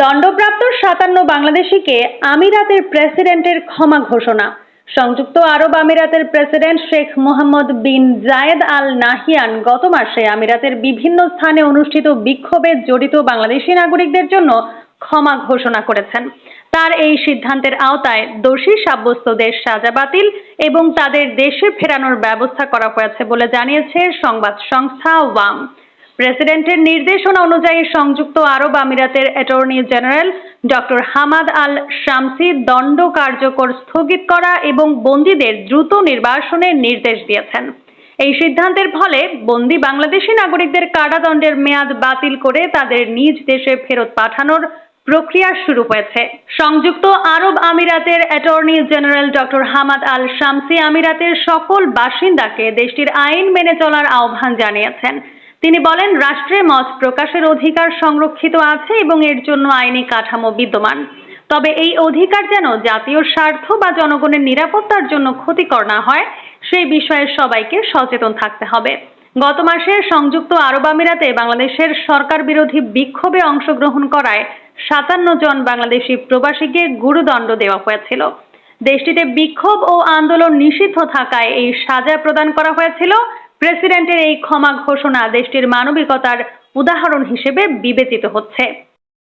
দণ্ডপ্রাপ্ত সাতান্ন বাংলাদেশিকে আমিরাতের প্রেসিডেন্টের ক্ষমা ঘোষণা। সংযুক্ত আরব আমিরাতের president Sheikh Mohammed bin Zayed Al Nahyan গত মাসে আমিরাতের বিভিন্ন স্থানে অনুষ্ঠিত বিক্ষোভে জড়িত বাংলাদেশি নাগরিকদের জন্য ক্ষমা ঘোষণা করেছেন। তার এই সিদ্ধান্তের আওতায় দোষী সাব্যস্তদের সাজা বাতিল এবং তাদের দেশে ফেরানোর ব্যবস্থা করা হয়েছে বলে জানিয়েছে সংবাদ সংস্থা ওয়াম। প্রেসিডেন্টের নির্দেশনা অনুযায়ী সংযুক্ত আরব আমিরাতের attorney general doctor Hamad Al Shamsi দণ্ড কার্যকর স্থগিত করা এবং বন্দীদের দ্রুত নির্বাসনের নির্দেশ দিয়েছেন। এই সিদ্ধান্তের ফলে বন্দী বাংলাদেশি নাগরিকদের কারাদণ্ডের মেয়াদ বাতিল করে তাদের নিজ দেশে ফেরত পাঠানোর প্রক্রিয়া শুরু হয়েছে। সংযুক্ত আরব আমিরাতের attorney general doctor Hamad Al Shamsi আমিরাতের সকল বাসিন্দাকে দেশটির আইন মেনে চলার আহ্বান জানিয়েছেন। তিনি বলেন, রাষ্ট্রে মত প্রকাশের অধিকার সংরক্ষিত আছে এবং এর জন্য আইনি কাঠামো বিদ্যমান। তবে এই অধিকার যেন জাতীয় স্বার্থ বা জনগণের নিরাপত্তার জন্য ক্ষতিকর না হয় সেই বিষয়ে সবাইকে সচেতন থাকতে হবে। গত মাসে সংযুক্ত আরব আমিরাতে বাংলাদেশের সরকার বিরোধী বিক্ষোভে অংশগ্রহণ করায় সাতান্ন জন বাংলাদেশি প্রবাসীকে গুরুদণ্ড দেওয়া হয়েছিল। দেশটিতে বিক্ষোভ ও আন্দোলন নিষিদ্ধ থাকায় এই সাজা প্রদান করা হয়েছিল। প্রেসিডেন্টের এই ক্ষমা ঘোষণা দেশটির মানবিকতার উদাহরণ হিসেবে বিবেচিত হচ্ছে।